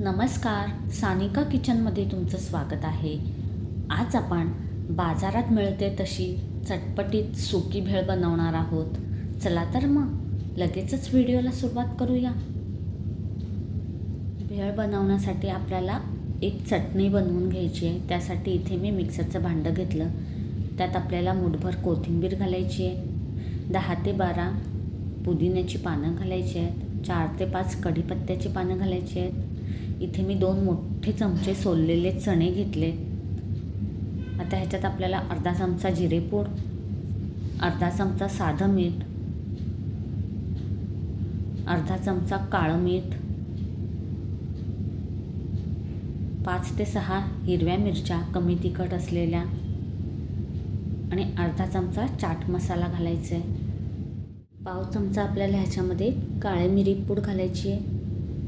नमस्कार सानिका किचनमध्ये तुमचं स्वागत आहे. आज आपण बाजारात मिळते तशी चटपटीत सुकी भेळ बनवणार आहोत. चला तर मग लगेचच व्हिडिओला सुरुवात करूया. भेळ बनवण्यासाठी आपल्याला एक चटणी बनवून घ्यायची आहे. त्यासाठी इथे मी मिक्सरचं भांडं घेतलं. त्यात आपल्याला मुठभर कोथिंबीर घालायची आहे. दहा ते बारा पुदिन्याची पानं घालायची आहेत. चार ते पाच कढीपत्त्याची पानं घालायची आहेत. इथे मी दोन मोठे चमचे सोललेले चणे घेतले. आता ह्याच्यात आपल्याला अर्धा चमचा जिरेपूड अर्धा चमचा साधं मीठ अर्धा चमचा काळं मीठ पाच ते सहा हिरव्या मिरच्या कमी तिखट असलेल्या आणि अर्धा चमचा चाट मसाला घालायचा. आहे पाव चमचा आपल्याला ह्याच्यामध्ये काळे मिरी पूड घालायची आहे.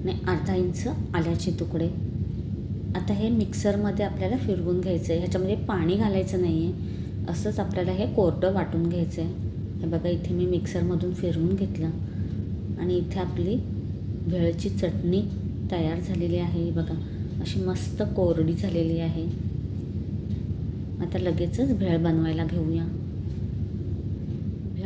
आणि अर्धा इंच आल्याचे तुकडे. आता हे मिक्सरमध्ये आपल्याला फिरवून घ्यायचं आहे ह्याच्यामध्ये पाणी घालायचं नाही आहे असंच आपल्याला हे कोरडं वाटून घ्यायचं आहे हे बघा इथे मी मिक्सरमधून फिरवून घेतलं. आणि इथे आपली भेळची चटणी तयार झालेली आहे. बघा अशी मस्त कोरडी झालेली आहे. आता लगेचच भेळ बनवायला घेऊया.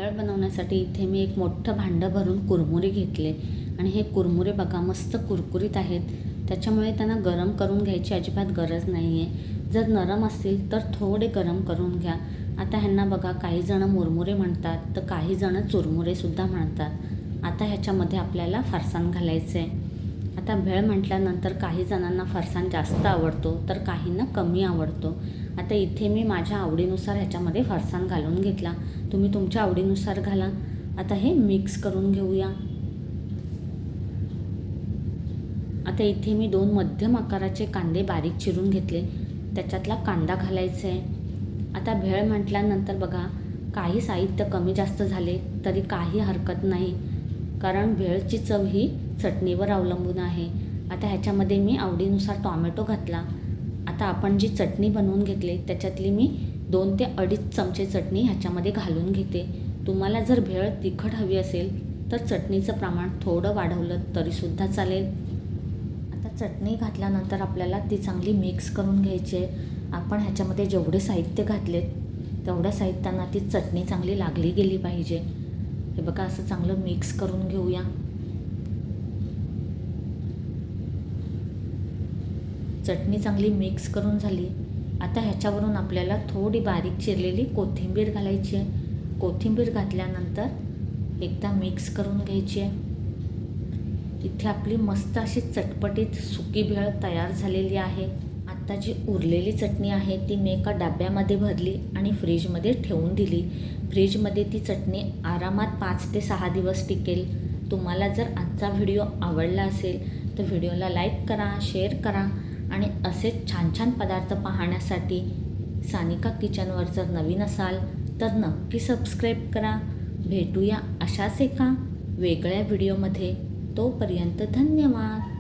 भेळ बनवण्यासाठी इथे मी एक मोठं भांडं भरून कुरमुरे घेतले. आणि हे कुरमुरे बघा मस्त कुरकुरीत आहेत. त्याच्यामुळे त्यांना गरम करून घ्यायची अजिबात गरज नाही आहे जर नरम असतील तर थोडे गरम करून घ्या. आता ह्यांना बघा काही जणं मुरमुरे म्हणतात तर काही जणं चुरमुरेसुद्धा म्हणतात. आता ह्याच्यामध्ये आपल्याला फरसाण घालायचं आहे आता भेळ म्हटल्यानंतर काही जणांना फरसाण जास्त आवडतो तर काहींना कमी आवडतो. आता इथे मी माझ्या आवडीनुसार ह्याच्यामध्ये फरसाण घालून घेतला. तुम्ही तुमच्या आवडीनुसार घाला. आता हे मिक्स करून घेऊया. आता इथे मी दोन मध्यम आकाराचे कांदे बारीक चिरून घेतले. त्याच्यातला कांदा घालायचा आहे आता भेळ म्हटल्यानंतर बघा काही साहित्य कमी जास्त झाले तरी काही हरकत नाही. कारण भेळची चव ही चटणीवर अवलंबून आहे. आता ह्याच्यामध्ये मी आवडीनुसार टॉमॅटो घातला. आता आपण जी चटणी बनवून घेतली त्याच्यातली मी दोन ते अडीच चमचे चटणी ह्याच्यामध्ये घालून घेते. तुम्हाला जर भेळ तिखट हवी असेल तर चटणीचं प्रमाण थोडं वाढवलं तरीसुद्धा चालेल. आता चटणी घातल्यानंतर आपल्याला ती चांगली मिक्स करून घ्यायची आहे. आपण ह्याच्यामध्ये जेवढे साहित्य घातलेत तेवढ्या साहित्यांना ती चटणी चांगली लागली गेली पाहिजे. हे बघा असं चांगलं मिक्स करून घेऊया. चटणी चांगली मिक्स करून झाली. आता ह्याच्यावरून आपल्याला थोडी बारीक चिरलेली कोथिंबीर घालायची आहे. कोथिंबीर घातल्यानंतर एकदा मिक्स करून घ्यायची आहे. इथे आपली मस्त अशी चटपटीत सुकी भेळ तयार झालेली आहे. आत्ता जी उरलेली चटणी आहे ती मी एका डब्यामध्ये भरली आणि फ्रीजमध्ये ठेवून दिली. फ्रीजमध्ये ती चटणी आरामात पाच ते सहा दिवस टिकेल. तुम्हाला जर आजचा व्हिडिओ आवडला असेल तर व्हिडिओला लाईक करा शेअर करा आणि असेच छान छान पदार्थ पाहण्यासाठी सानिका किचनवर जर नवीन असाल तर नक्की सबस्क्राईब करा. भेटूया अशाच एका वेगळ्या व्हिडिओमध्ये. तोपर्यंत धन्यवाद.